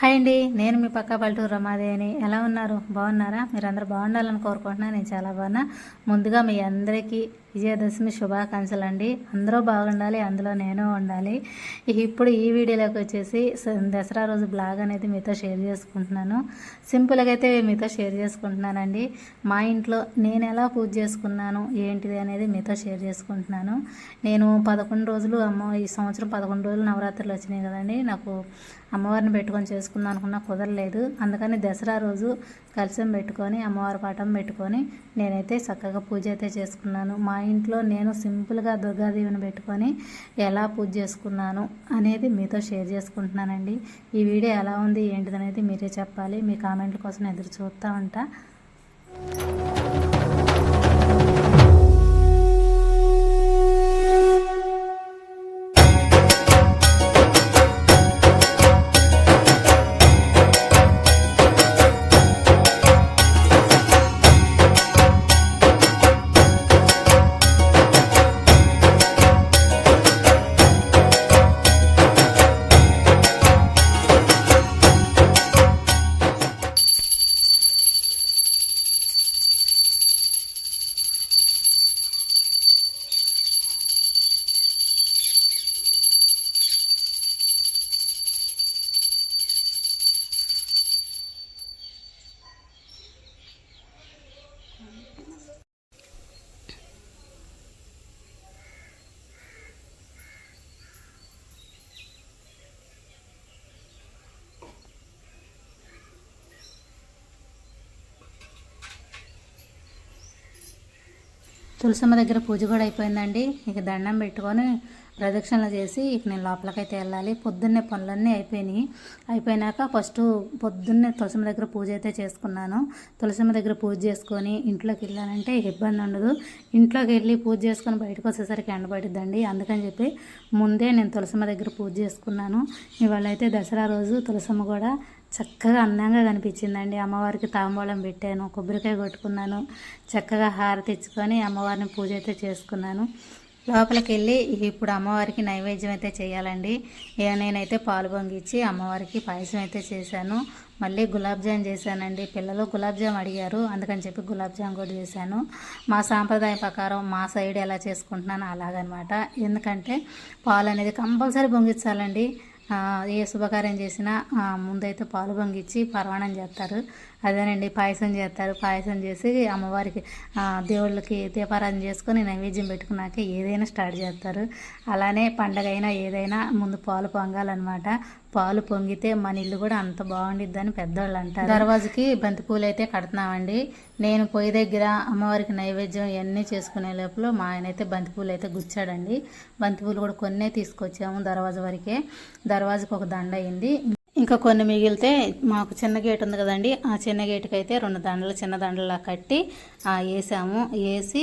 Hi అండి. నేను మీ పక్క పల్లెటూరు రమాదేవిని. ఎలా ఉన్నారు? బాగున్నారా? మీరందరూ బాగుండాలని కోరుకుంటున్నా. నేను చాలా బాగున్నా. ముందుగా మీ అందరికీ విజయదశమి శుభాకాంక్షలు అండి. అందరూ బాగుండాలి అందులో నేను ఉండాలి. ఇప్పుడు ఈ వీడియోలోకి వచ్చేసి దసరా రోజు బ్లాగ్ అనేది మీతో షేర్ చేసుకుంటున్నాను. సింపుల్గా అయితే మీతో షేర్ చేసుకుంటున్నానండి. మా ఇంట్లో నేను ఎలా పూజ చేసుకున్నాను ఏంటిది అనేది మీతో షేర్ చేసుకుంటున్నాను. నేను పదకొండు రోజులు అమ్మ ఈ సంవత్సరం పదకొండు రోజులు నవరాత్రులు వచ్చినాయి కదండి. నాకు అమ్మవారిని పెట్టుకొని చేసుకుందాం అనుకున్నా కుదరలేదు. అందుకని దసరా రోజు కలిసం పెట్టుకొని అమ్మవారి పాఠం పెట్టుకొని నేనైతే చక్కగా పూజ అయితే చేసుకున్నాను. మా ఇంట్లో నేను సింపుల్గా దుర్గాదేవిని పెట్టుకొని ఎలా పూజ చేసుకున్నాను అనేది మీతో షేర్ చేసుకుంటున్నానండి. ఈ వీడియో ఎలా ఉంది ఏంటిది అనేది మీరే చెప్పాలి. మీ కామెంట్ల కోసం ఎదురు చూస్తూ ఉంటా. తులసమ్మ దగ్గర పూజ కూడా అయిపోయిందండి. ఇక దండం పెట్టుకొని ప్రదక్షిణలు చేసి ఇక నేను లోపలికైతే వెళ్ళాలి. పొద్దున్నే పనులన్నీ అయిపోయినాయి. అయిపోయినాక ఫస్ట్ పొద్దున్నే తులసమ్మ దగ్గర పూజ అయితే చేసుకున్నాను. తులసమ్మ దగ్గర పూజ చేసుకొని ఇంట్లోకి వెళ్ళాలంటే ఇబ్బంది ఉండదు. ఇంట్లోకి వెళ్ళి పూజ చేసుకొని బయటకు వచ్చేసరికి ఎండబడిద్దండి అందుకని చెప్పి ముందే నేను తులసమ్మ దగ్గర పూజ చేసుకున్నాను. ఇవాళ అయితే దసరా రోజు తులసమ్మ కూడా చక్కగా అందంగా కనిపించిందండి. అమ్మవారికి తాంబూలం పెట్టాను కొబ్బరికాయ కొట్టుకున్నాను చక్కగా హారతి ఇచ్చుకొని అమ్మవారిని పూజ అయితే చేసుకున్నాను. లోపలికి వెళ్ళి ఇప్పుడు అమ్మవారికి నైవేద్యం అయితే చేయాలండి. ఇక నేనైతే పాలు పొంగిచ్చి అమ్మవారికి పాయసం అయితే చేశాను. మళ్ళీ గులాబ్ జామ్ చేశానండి. పిల్లలు గులాబ్ జామ్ అడిగారు అందుకని చెప్పి గులాబ్ జామ్ కూడా చేశాను. మా సాంప్రదాయం ప్రకారం మా సైడ్ ఎలా చేసుకుంటున్నాను అలాగనమాట. ఎందుకంటే పాలు అనేది కంపల్సరీ పొంగించాలండి ఏ శుభకార్యం చేసినా ముందైతే పాలు పొంగిచ్చి పర్వాణం చేస్తారు. అదేనండి పాయసం చేస్తారు. పాయసం చేసి అమ్మవారికి దేవుళ్ళకి దీపారాధన చేసుకొని నైవేద్యం పెట్టుకున్నాక ఏదైనా స్టార్ట్ చేస్తారు. అలానే పండగ అయినా ఏదైనా ముందు పాలు పొంగాలన్నమాట. పాలు పొంగితే మన ఇల్లు కూడా అంత బాగుండిద్దని పెద్దవాళ్ళు అంటారు. దర్వాజకి బంతిపూలు అయితే కడుతున్నామండి. నేను పొయ్యి దగ్గర అమ్మవారికి నైవేద్యం ఇవన్నీ చేసుకునే లోపల మా ఆయన అయితే బంతిపూలు అయితే గుచ్చాడండి. బంతిపూలు కూడా కొన్నే తీసుకొచ్చాము దర్వాజా వరకే. దర్వాజకు ఒక దండ అయింది. ఇంకా కొన్ని మిగిలితే మాకు చిన్న గేట్ ఉంది కదండి ఆ చిన్న గేటుకి అయితే రెండు దండలు చిన్న దండలా కట్టి ఆ, వేసాము. వేసి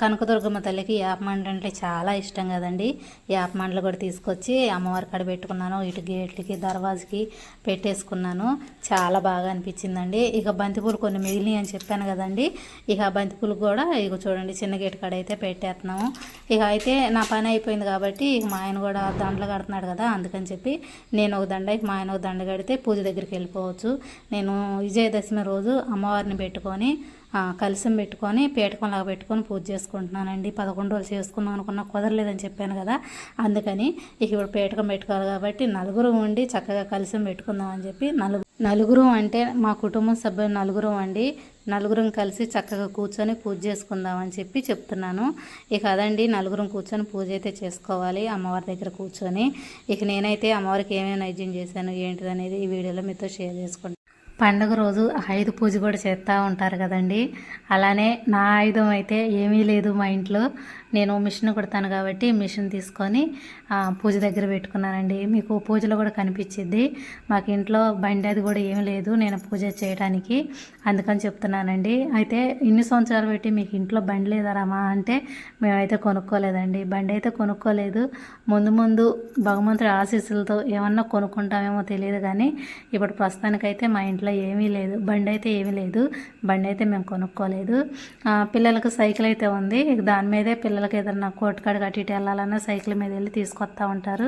కనకదుర్గమ్మ తల్లికి యాపమండలు అంటే చాలా ఇష్టం కదండి. యాపమండలు కూడా తీసుకొచ్చి అమ్మవారి కాడ పెట్టుకున్నాను ఇటు గేట్లకి దర్వాజకి పెట్టేసుకున్నాను. చాలా బాగా అనిపించిందండి. ఇక బంతిపూలు కొన్ని మిగిలినాయి అని చెప్పాను కదండి. ఇక బంతిపూలు కూడా ఇక చూడండి చిన్న గేట్ కాడ అయితే పెట్టేస్తున్నాము. ఇక అయితే నా పని అయిపోయింది కాబట్టి ఇక మా ఆయన కూడా దండలు కడుతున్నాడు కదా అందుకని చెప్పి నేను ఒక దండ మా ఆయన ఒక దండ కడితే పూజ దగ్గరికి వెళ్ళిపోవచ్చు. నేను విజయదశమి రోజు అమ్మవారిని పెట్టుకొని కలిసం పెట్టుకొని పీటకంలాగా పెట్టుకొని పూజ చేసుకుంటున్నానండి. పదకొండు రోజులు చేసుకుందాం అనుకున్నా కుదరలేదని చెప్పాను కదా. అందుకని ఇక ఇప్పుడు పీటకం పెట్టుకోవాలి కాబట్టి నలుగురు ఉండి చక్కగా కలిసం పెట్టుకుందాం అని చెప్పి నలుగు నలుగురు అంటే మా కుటుంబం సభ్యులు నలుగురు అండి నలుగురం కలిసి చక్కగా కూర్చొని పూజ చేసుకుందాం అని చెప్పి చెప్తున్నాను. ఇక అదండి నలుగురం కూర్చొని పూజ అయితే చేసుకోవాలి అమ్మవారి దగ్గర కూర్చొని. ఇక నేనైతే అమ్మవారికి ఏమేమి నైద్యం చేశాను ఏంటిది అనేది ఈ వీడియోలో మీతో షేర్ చేసుకుంటాను. పండుగ రోజు ఆయుధ పూజ కూడా చేస్తూ ఉంటారు కదండి. అలానే నా ఆయుధం అయితే ఏమీ లేదు మా ఇంట్లో. నేను మిషన్ కుడతాను కాబట్టి మిషన్ తీసుకొని పూజ దగ్గర పెట్టుకున్నానండి. మీకు పూజలో కూడా కనిపించింది మాకు ఇంట్లో బండి అది కూడా ఏమీ లేదు నేను పూజ చేయడానికి అందుకని చెప్తున్నానండి. అయితే ఇన్ని సంవత్సరాలు పెట్టి మీకు ఇంట్లో బండి లేదారామా అంటే మేమైతే కొనుక్కోలేదండి. బండి అయితే కొనుక్కోలేదు. ముందు ముందు భగవంతుడి ఆశీస్సులతో ఏమన్నా కొనుక్కుంటామేమో తెలియదు కానీ ఇప్పుడు ప్రస్తుతానికైతే మా ఇంట్లో ఏమీ లేదు. బండి అయితే ఏమీ లేదు. బండి అయితే మేము కొనుక్కోలేదు. పిల్లలకు సైకిల్ అయితే ఉంది. దాని మీదే పిల్లలకి ఏదైనా కోటకాడు కట్టి ఇటు వెళ్ళాలన్నా సైకిల్ మీద వెళ్ళి తీసుకొస్తా ఉంటారు.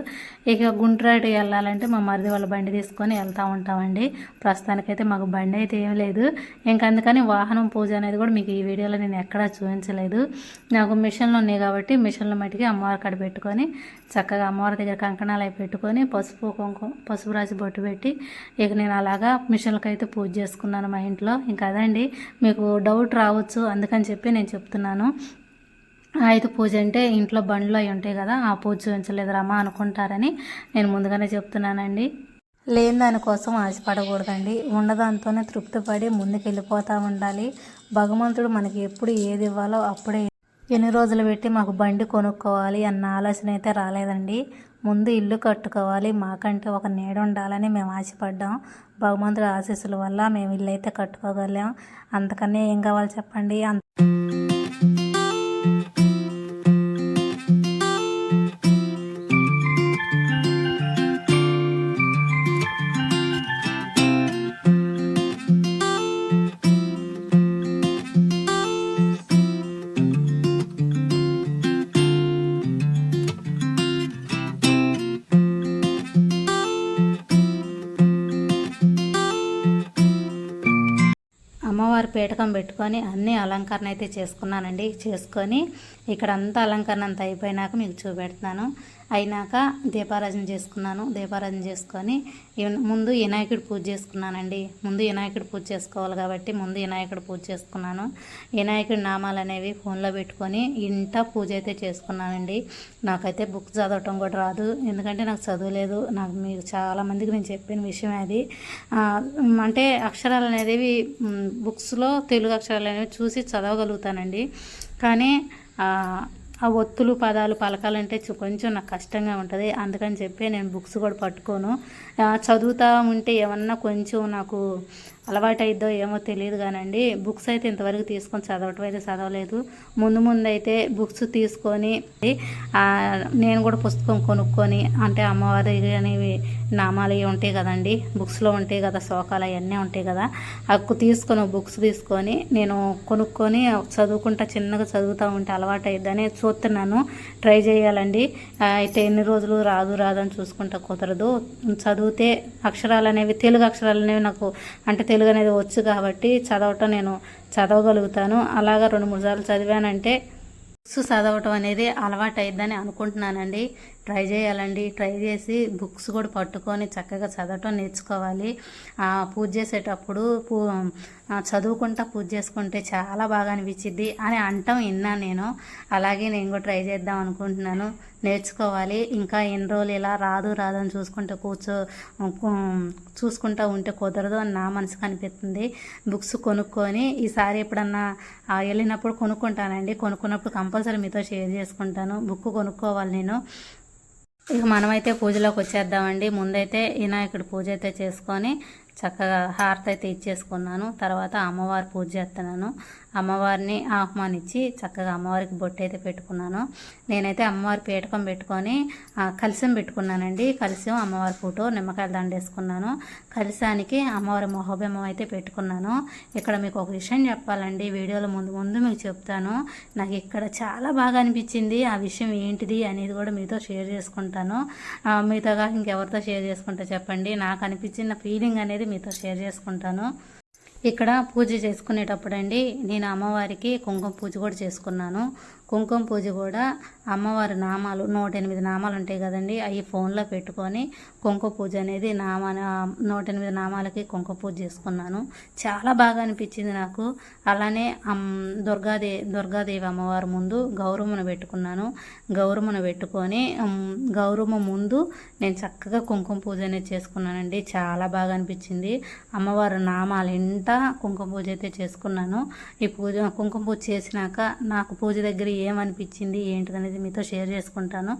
ఇక గుంట్రాడు వెళ్ళాలంటే మా మరిది వాళ్ళ బండి తీసుకొని వెళ్తూ ఉంటామండి. ప్రస్తుతానికైతే మాకు బండి అయితే ఏం లేదు. ఇంక అందుకని వాహనం పూజ అనేది కూడా మీకు ఈ వీడియోలో నేను ఎక్కడా చూపించలేదు. నాకు మిషన్లు ఉన్నాయి కాబట్టి మిషన్లు మట్టికి అమ్మవారి కాడ పెట్టుకొని చక్కగా అమ్మవారి దగ్గర కంకణాలు అవి పెట్టుకొని పసుపు కుంకుమ పసుపు రాసి బొట్టు పెట్టి ఇక నేను అలాగా మిషన్లకి అయితే పూజ చేసుకున్నాను మా ఇంట్లో. ఇంకా అదండి మీకు డౌట్ రావచ్చు అందుకని చెప్పి నేను చెప్తున్నాను. ఆయుధ పూజ అంటే ఇంట్లో బండ్లు అవి ఉంటాయి కదా ఆ పూజ చూపించలేదు రమ్మా అనుకుంటారని నేను ముందుగానే చెప్తున్నానండి. లేని దానికోసం ఆశపడకూడదండి. ఉన్నదాంతోనే తృప్తిపడి ముందుకు వెళ్ళిపోతూ ఉండాలి. భగవంతుడు మనకి ఎప్పుడు ఏది ఇవ్వాలో అప్పుడే ఎన్ని రోజులు పెట్టి మాకు బండి కొనుక్కోవాలి అన్న ఆలోచన అయితే రాలేదండి. ముందు ఇల్లు కట్టుకోవాలి. మాకంటే ఒక నీడ ఉండాలని మేము ఆశపడ్డాం. భగవంతుడి ఆశీస్సుల వల్ల మేము ఇల్లు అయితే కట్టుకోగలం అంతకన్నా ఏం కావాలి చెప్పండి? అంత పీఠకం పెట్టుకొని అన్ని అలంకరణ అయితే చేసుకున్నానండి. చేసుకొని ఇక్కడ అంతా అలంకరణ అంతా అయిపోయినాక మీకు చూపెడుతున్నాను అయినాక దీపారాజన చేసుకున్నాను. దీపారాజన చేసుకొని ముందు వినాయకుడి పూజ చేసుకున్నానండి. ముందు వినాయకుడి పూజ చేసుకోవాలి కాబట్టి ముందు వినాయకుడి పూజ చేసుకున్నాను. వినాయకుడి నామాలు అనేవి ఫోన్లో పెట్టుకొని ఇంట పూజ అయితే చేసుకున్నానండి. నాకైతే బుక్ చదవటం కూడా రాదు. ఎందుకంటే నాకు చదవలేదు నాకు మీరు చాలామందికి నేను చెప్పిన విషయం అది. అంటే అక్షరాలు అనేవి బుక్స్లో తెలుగు అక్షరాలు అనేవి చూసి చదవగలుగుతానండి. కానీ ఆ, ఒత్తులు పదాలు పలకాలంటే కొంచెం నాకు కష్టంగా ఉంటుంది. అందుకని చెప్పి నేను బుక్స్ కూడా పట్టుకోను. చదువుతా ఉంటే ఏమన్నా కొంచెం నాకు అలవాటు అయిద్దో ఏమో తెలియదు కానండి. బుక్స్ అయితే ఇంతవరకు తీసుకొని చదవటం అయితే చదవలేదు. ముందు ముందు అయితే బుక్స్ తీసుకొని నేను కూడా పుస్తకం కొనుక్కొని అంటే అమ్మవారి అనేవి నామాలు అవి ఉంటాయి కదండి. బుక్స్లో ఉంటాయి కదా శోకాలు అవన్నీ ఉంటాయి కదా. అక్కు తీసుకొని బుక్స్ తీసుకొని నేను కొనుక్కొని చదువుకుంటా చిన్నగా చదువుతూ ఉంటే అలవాటు అయిద్దని చూస్తున్నాను. ట్రై చేయాలండి. అయితే ఎన్ని రోజులు రాదు రాదు అని చూసుకుంటా కుదరదు. చదివితే అక్షరాలు అనేవి తెలుగు అక్షరాలు అనేవి నాకు అంటే తెలుగు అనేది వచ్చు కాబట్టి చదవటం నేను చదవగలుగుతాను. అలాగా రెండు మూడు సార్లు చదివానంటే బుక్స్ చదవటం అనేది అలవాటు అయిద్దని అనుకుంటున్నానండి. ట్రై చేయాలండి. ట్రై చేసి బుక్స్ కూడా పట్టుకొని చక్కగా చదవటం నేర్చుకోవాలి. పూజ చేసేటప్పుడు పూ చదువుకుంటా పూజ చేసుకుంటే చాలా బాగా అనిపించింది అని అంటాం విన్నాను నేను. అలాగే నేను కూడా ట్రై చేద్దాం అనుకుంటున్నాను. నేర్చుకోవాలి. ఇంకా ఎన్ని రోజులు ఇలా రాదు రాదు అని చూసుకుంటూ కూర్చో చూసుకుంటూ ఉంటే కుదరదు అని నా మనసుకు అనిపిస్తుంది. బుక్స్ కొనుక్కొని ఈసారి ఎప్పుడన్నా వెళ్ళినప్పుడు కొనుక్కుంటానండి. కొనుక్కున్నప్పుడు కంపల్సరీ మీతో షేర్ చేసుకుంటాను. బుక్ కొనుక్కోవాలి నేను. ఇక మనమైతే పూజలోకి వచ్చేద్దామండి. ముందైతే వినాయకుడి పూజ అయితే చేసుకొని చక్కగా హారతి అయితే ఇచ్చేసుకున్నాను. తర్వాత అమ్మవారి పూజ చేస్తున్నాను. అమ్మవారిని ఆహ్వానించి చక్కగా అమ్మవారికి బొట్టు అయితే పెట్టుకున్నాను. నేనైతే అమ్మవారి పీఠకం పెట్టుకొని కలిసం పెట్టుకున్నానండి. కలిసం అమ్మవారి ఫోటో నిమ్మకాయల దండేసుకున్నాను. కలిసానికి అమ్మవారి మొహబిమ్మం అయితే పెట్టుకున్నాను. ఇక్కడ మీకు ఒక విషయం చెప్పాలండి. వీడియోలో ముందు ముందు మీకు చెప్తాను. నాకు ఇక్కడ చాలా బాగా అనిపించింది. ఆ విషయం ఏంటిది అనేది కూడా మీతో షేర్ చేసుకుంటాను. మీతో కాక ఇంకెవరితో షేర్ చేసుకుంటా చెప్పండి. నాకు అనిపించిన ఫీలింగ్ అనేది మీతో షేర్ చేసుకుంటాను. ఇక్కడ పూజ చేసుకునేటప్పుడు అండి నేను అమ్మవారికి కుంకుమ పూజ కూడా చేసుకున్నాను. కుంకుమ పూజ కూడా అమ్మవారి నామాలు నూట ఎనిమిది నామాలు ఉంటాయి కదండి. అవి ఫోన్లో పెట్టుకొని కుంకుమ పూజ అనేది నామా నూట ఎనిమిది నామాలకి కుంకుమ పూజ చేసుకున్నాను. చాలా బాగా అనిపించింది నాకు. అలానే దుర్గాదే దుర్గాదేవి అమ్మవారి ముందు గౌరమ్మను పెట్టుకున్నాను. గౌరమ్మను పెట్టుకొని గౌరమ్మ ముందు నేను చక్కగా కుంకుమ పూజ అనేది చేసుకున్నానండి. చాలా బాగా అనిపించింది. అమ్మవారి నామాలు ఇంట కుంకుమ పూజ అయితే చేసుకున్నాను ఈ పూజ కుంకుమ పూజ చేసినాక నాకు పూజ దగ్గర ఏమనిపించింది ఏంటిదనేది మీతో షేర్ చేసుకుంటాను.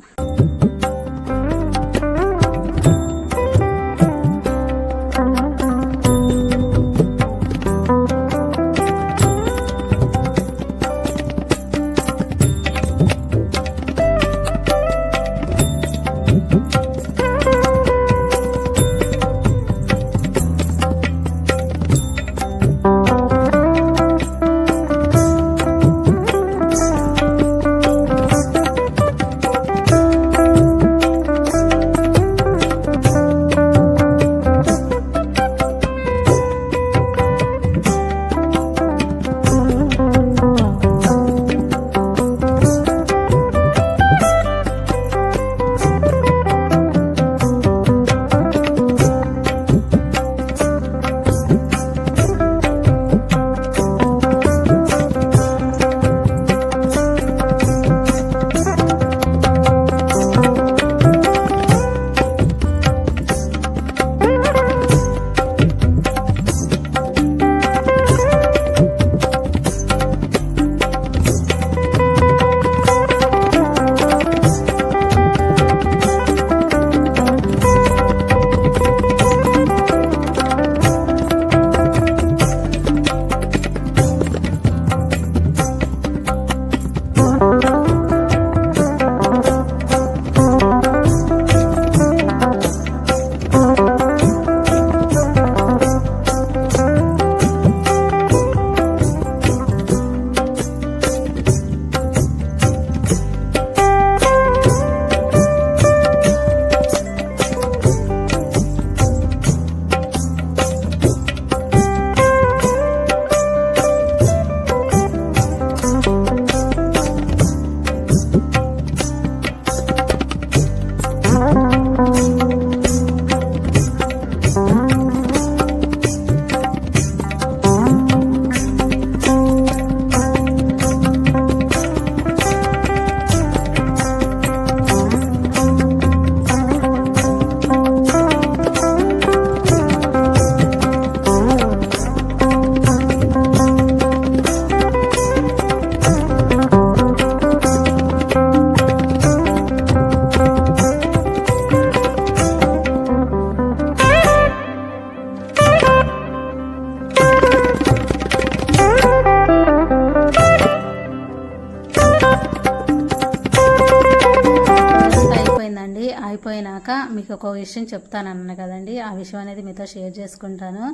మీకు ఒక విషయం చెప్తాను అన్నాను కదండి. ఆ విషయం అనేది మీతో షేర్ చేసుకుంటాను.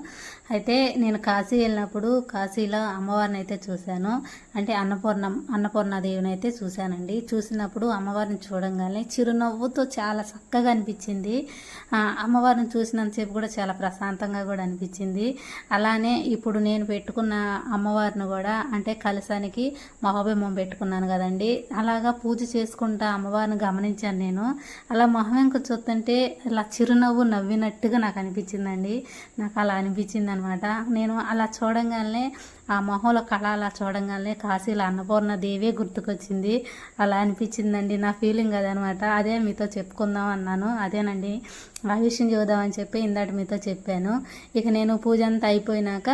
అయితే నేను కాశీ వెళ్ళినప్పుడు కాశీలో అమ్మవారిని అయితే చూశాను. అంటే అన్నపూర్ణ అన్నపూర్ణాదేవిని అయితే చూశానండి. చూసినప్పుడు అమ్మవారిని చూడంగానే చిరునవ్వుతో చాలా చక్కగా అనిపించింది. అమ్మవారిని చూసినంతసేపు కూడా చాలా ప్రశాంతంగా కూడా అనిపించింది. అలానే ఇప్పుడు నేను పెట్టుకున్న అమ్మవారిని కూడా అంటే కలసానికి మహోబింబం పెట్టుకున్నాను కదండి. అలాగా పూజ చేసుకుంటా అమ్మవారిని గమనించాను నేను. అలా మొహం చూస్తుంటే ఇలా చిరునవ్వు నవ్వినట్టుగా నాకు అనిపించిందండి. నాకు అలా అనిపించింది అనమాట నేను అలా చూడంగానే ఆ మొహంలో కళ అలా చూడంగానే కాశీలో అన్నపూర్ణ దేవే గుర్తుకొచ్చింది. అలా అనిపించిందండి. నా ఫీలింగ్ అదనమాట. అదే మీతో చెప్పుకుందాం అన్నాను. అదేనండి. ఆ విషయం చూద్దామని చెప్పి ఇందాక మీతో చెప్పాను. ఇక నేను పూజ అంతా అయిపోయినాక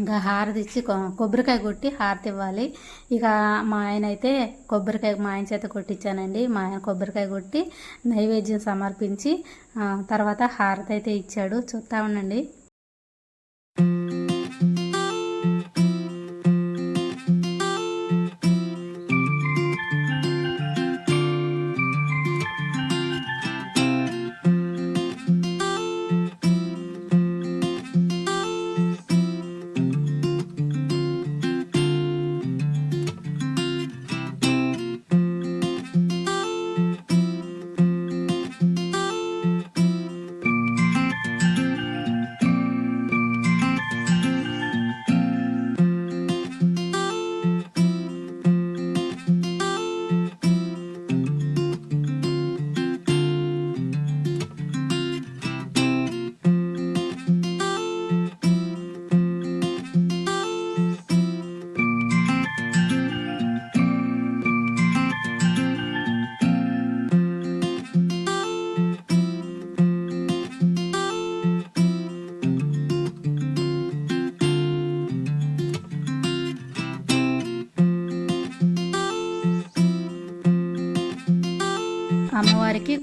ఇంకా హారతి ఇచ్చి కొబ్బరికాయ కొట్టి హారతి ఇవ్వాలి. ఇక మా ఆయన అయితే కొబ్బరికాయ మా ఆయన చేత కొట్టించానండి మా ఆయన కొబ్బరికాయ కొట్టి నైవేద్యం సమర్పించి తర్వాత హారతి అయితే ఇచ్చాడు. చూస్తా ఉండండి.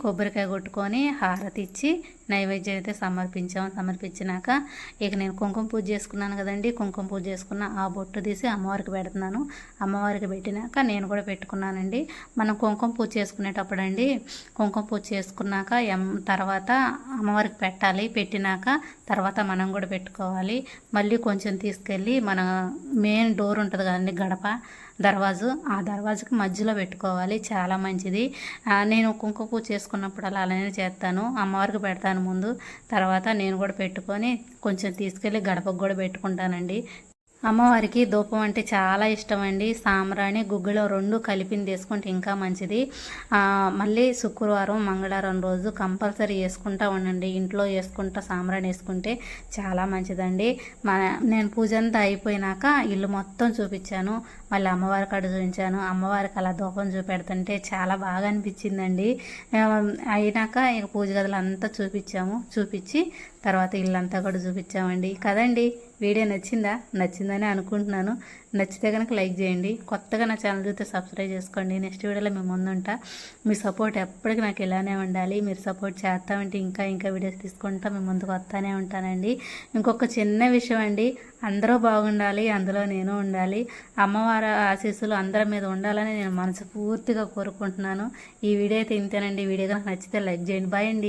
కొబ్బరికాయ కొట్టుకొని హారతి ఇచ్చి నైవేద్యం అయితే సమర్పించాము సమర్పించినాక ఇక నేను కుంకుమ పూజ చేసుకున్నాను కదండి. కుంకుమ పూజ చేసుకున్న ఆ బొట్టు తీసి అమ్మవారికి పెడుతున్నాను. అమ్మవారికి పెట్టినాక నేను కూడా పెట్టుకున్నానండి. మనం కుంకుమ పూజ చేసుకునేటప్పుడు అండి కుంకుమ పూజ చేసుకున్నాక ఎం తర్వాత అమ్మవారికి పెట్టాలి. పెట్టినాక తర్వాత మనం కూడా పెట్టుకోవాలి. మళ్ళీ కొంచెం తీసుకెళ్ళి మన మెయిన్ డోర్ ఉంటుంది కదండి గడప. దర్వాజు ఆ దర్వాజుకి మధ్యలో పెట్టుకోవాలి. చాలా మంచిది. నేను కుంకుమ పూజ చేసుకున్నప్పుడు అలా అలానే చేస్తాను. అమ్మవారికి పెడతాను ముందు. తర్వాత నేను కూడా పెట్టుకొని కొంచెం తీసుకెళ్ళి గడపకు కూడా పెట్టుకుంటానండి. అమ్మవారికి ధూపం అంటే చాలా ఇష్టం అండి సాంబ్రాణి గుగ్గిలో రెండు కలిపింది తీసుకుంటే ఇంకా మంచిది. మళ్ళీ శుక్రవారం మంగళవారం రోజు కంపల్సరీ వేసుకుంటా ఉండండి. ఇంట్లో వేసుకుంటా సాంబ్రాణి వేసుకుంటే చాలా మంచిదండి. మన నేను పూజ అంతా అయిపోయినాక ఇల్లు మొత్తం చూపించాను. మళ్ళీ అమ్మవారి కాడ చూపించాను. అమ్మవారికి అలా ధూపం చూపెడుతుంటే చాలా బాగా అనిపించిందండి. అయినాక ఇక పూజ గదులు అంతా చూపించాము. చూపించి తర్వాత ఇల్లంతా కూడా చూపించామండి. కదండి? వీడియో నచ్చిందా? నచ్చిందని అనుకుంటున్నాను. నచ్చితే కనుక లైక్ చేయండి. కొత్తగా నా ఛానల్ చూస్తే సబ్స్క్రైబ్ చేసుకోండి. నెక్స్ట్ వీడియోలో మేము ముందుంటా మీ సపోర్ట్ ఎప్పటికీ నాకు ఇలానే ఉండాలి. మీరు సపోర్ట్ చేస్తామంటే ఇంకా ఇంకా వీడియోస్ తీసుకుంటా. మేము ముందుకు వస్తానే ఉంటానండి. ఇంకొక చిన్న విషయం అండి. అందరూ బాగుండాలి. అందులో నేను ఉండాలి. అమ్మవారి ఆశీస్సులు అందరి మీద ఉండాలని నేను మనసు పూర్తిగా కోరుకుంటున్నాను. ఈ వీడియో అయితే ఇంతేనండి. వీడియో కనుక నచ్చితే లైక్ చేయండి. బాయ్ అండి.